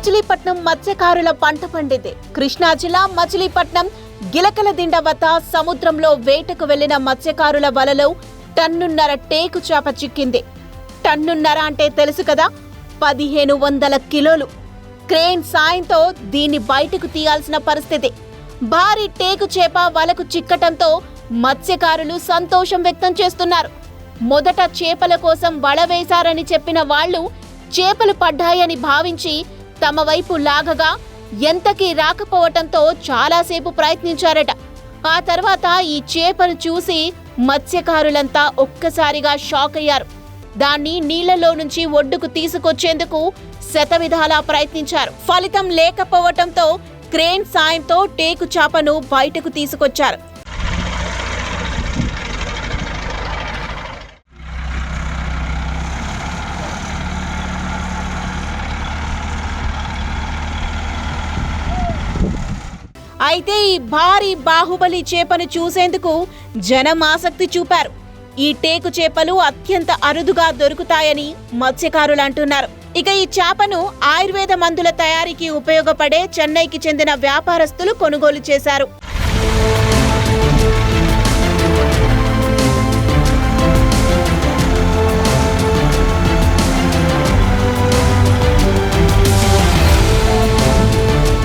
మచిలీపట్నం మత్స్యకారుల పంట పండింది. కృష్ణా జిల్లా మచిలీపట్నం గిలకలదిండ వద్ద సముద్రంలో వేటకు వెళ్ళిన మత్స్యకారుల వలలో టన్నున్నర టేకు చేప చిక్కింది. టన్నున్నర అంటే తెలుసు కదా పదిహేను వందల కిలోలు. క్రేన్ సాయంతో దీన్ని బయటకు తీయాల్సిన పరిస్థితి. భారీ టేకు చేప వలకు చిక్కటంతో మత్స్యకారులు సంతోషం వ్యక్తం చేస్తున్నారు. మొదట చేపల కోసం వల వేశారని చెప్పిన వాళ్ళు చేపలు పడ్డాయని భావించి తమ వైపు లాగగా ఎంతకీ రాకపోవటంతో చాలాసేపు ప్రయత్నించారట. ఆ తర్వాత ఈ చేపను చూసి మత్స్యకారులంతా ఒక్కసారిగా షాక్ అయ్యారు. దాన్ని నీళ్ళలో నుంచి ఒడ్డుకు తీసుకొచ్చేందుకు శతవిధాలా ప్రయత్నించారు. ఫలితం లేకపోవటంతో క్రేన్ సాయంతో టేకు చేపను బయటకు తీసుకొచ్చారు. అయితే ఈ భారీ బాహుబలి చేపను చూసేందుకు జనం ఆసక్తి చూపారు. ఈ టేకు చేపలు అత్యంత అరుదుగా దొరుకుతాయని మత్స్యకారులు అంటున్నారు. ఇక ఈ చేపను ఆయుర్వేద మందుల తయారీకి ఉపయోగపడే చెన్నైకి చెందిన వ్యాపారస్తులు కొనుగోలు చేశారు.